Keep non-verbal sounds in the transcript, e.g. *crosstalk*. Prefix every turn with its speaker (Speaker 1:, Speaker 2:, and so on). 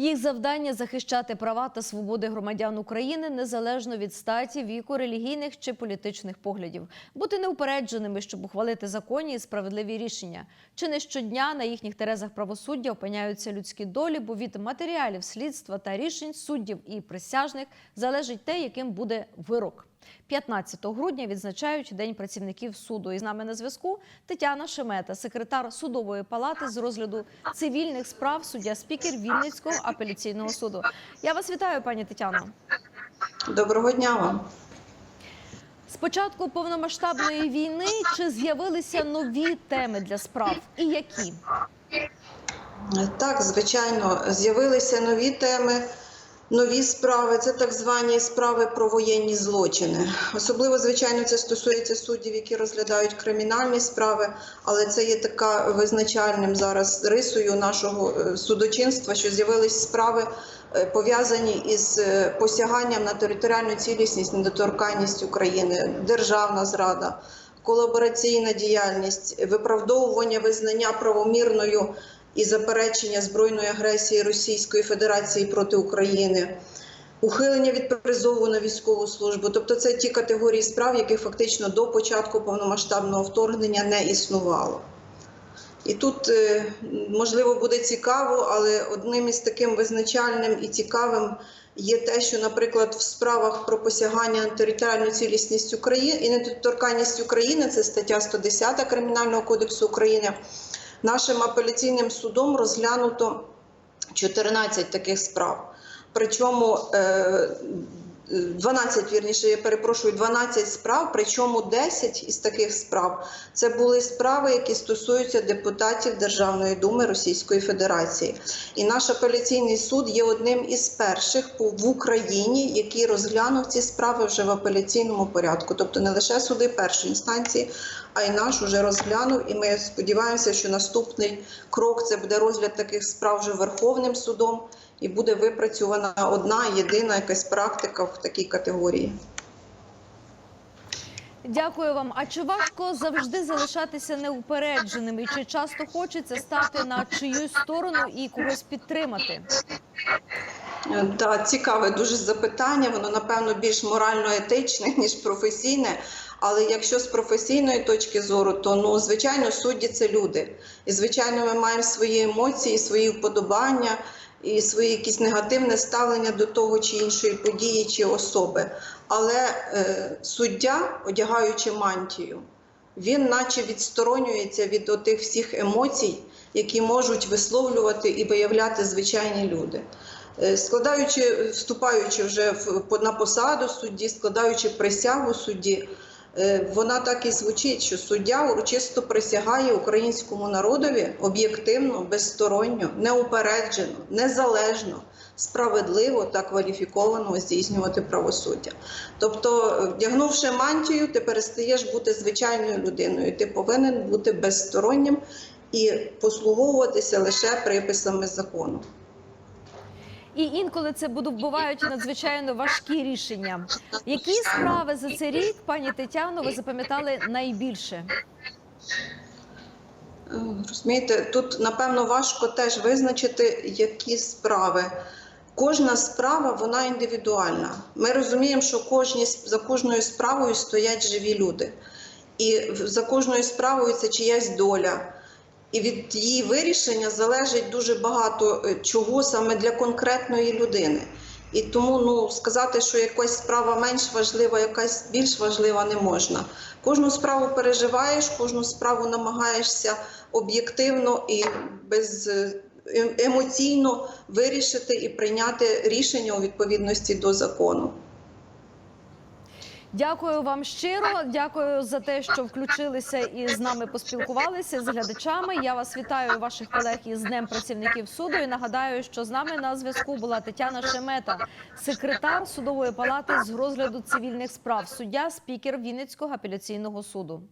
Speaker 1: Їх завдання захищати права та свободи громадян України незалежно від статі, віку, релігійних чи політичних поглядів, бути неупередженими, щоб ухвалити законні і справедливі рішення. Чи не щодня на їхніх терезах правосуддя опиняються людські долі, бо від матеріалів слідства та рішень суддів і присяжних залежить те, яким буде вирок. 15 грудня відзначають День працівників суду. І з нами на зв'язку Тетяна Шемета, секретар судової палати з розгляду цивільних справ, суддя спікер Вінницького апеляційного суду. Я вас вітаю, пані Тетяно.
Speaker 2: Доброго дня вам.
Speaker 1: З початку повномасштабної війни чи з'явилися нові теми для справ і які?
Speaker 2: Так, звичайно, з'явилися нові теми, нові справи. Це так звані справи про воєнні злочини. Особливо, звичайно, це стосується суддів, які розглядають кримінальні справи, але це є така визначальним зараз рисою нашого е, судочинства, що з'явились справи е, пов'язані із е, посяганням на територіальну цілісність, недоторканність України, державна зрада. Колабораційна діяльність, виправдовування визнання правомірною і заперечення збройної агресії Російської Федерації проти України, ухилення від призову на військову службу. Тобто, це ті категорії справ, які фактично до початку повномасштабного вторгнення не існувало. І тут е, можливо буде цікаво, але одним із таким визначальним і цікавим є те, що, наприклад, в справах про посягання на територіальну цілісність України і недоторканність України, це стаття 110 Кримінального кодексу України. Нашим апеляційним судом розглянуто 14 таких справ. Причому е, 12, вірніше, я перепрошую, 12 справ, причому 10 із таких справ це були справи, які стосуються депутатів Державної думи Російської Федерації. І наш апеляційний суд є одним із перших в Україні, який розглянув ці справи вже в апеляційному порядку. Тобто не лише суди першої інстанції, а й наш уже розглянув. І ми сподіваємося, що наступний крок це буде розгляд таких справ вже Верховним судом. І буде випрацьована одна єдина якась практика в такій категорії.
Speaker 1: Дякую вам. А чи важко завжди залишатися неупередженими? І Чи часто хочеться стати на чиюсь сторону і когось підтримати?
Speaker 2: Е, Да, цікаве дуже запитання. Воно напевно більш морально-етичне *laughs* ніж професійне. Але якщо з професійної точки зору, то ну звичайно судді це люди, і звичайно, ми маємо свої емоції, свої вподобання і своє якесь негативне ставлення до того чи іншої події чи особи. Але е, суддя, одягаючи мантію, він наче відсторонюється від отих всіх емоцій, які можуть висловлювати і виявляти звичайні люди. Е, Складаючи, вступаючи вже в, на посаду судді, складаючи присягу судді, вона так і звучить, що суддя урочисто присягає українському народові об'єктивно, безсторонньо, неупереджено, незалежно, справедливо та кваліфіковано здійснювати правосуддя. Тобто, е, вдягнувши мантію, ти перестаєш бути звичайною людиною. Ти повинен бути безстороннім і послуговуватися лише приписами закону.
Speaker 1: І інколи це бувають надзвичайно важкі рішення. Які справи за цей рік, пані Тетяно, ви запам'ятали найбільше?
Speaker 2: Е, Розумієте, тут напевно важко теж визначити, які справи. Кожна справа вона індивідуальна. Ми розуміємо, що кожні, за кожною справою стоять живі люди, і за кожною справою це чиясь доля. І від її вирішення залежить дуже багато е, чого саме для конкретної людини. І тому ну, сказати, що якась справа менш важлива, якась більш важлива, не можна. Кожну справу переживаєш, кожну справу намагаєшся об'єктивно і без е, е- емоційно вирішити і прийняти рішення у відповідності до закону.
Speaker 1: Дякую вам щиро. Дякую за те, що включилися і з нами поспілкувалися з глядачами. Я вас вітаю ваших колег із Днем працівників суду. І нагадаю, що з нами на зв'язку була Тетяна Шемета, секретар судової палати з розгляду цивільних справ, суддя, спікер Вінницького апеляційного суду.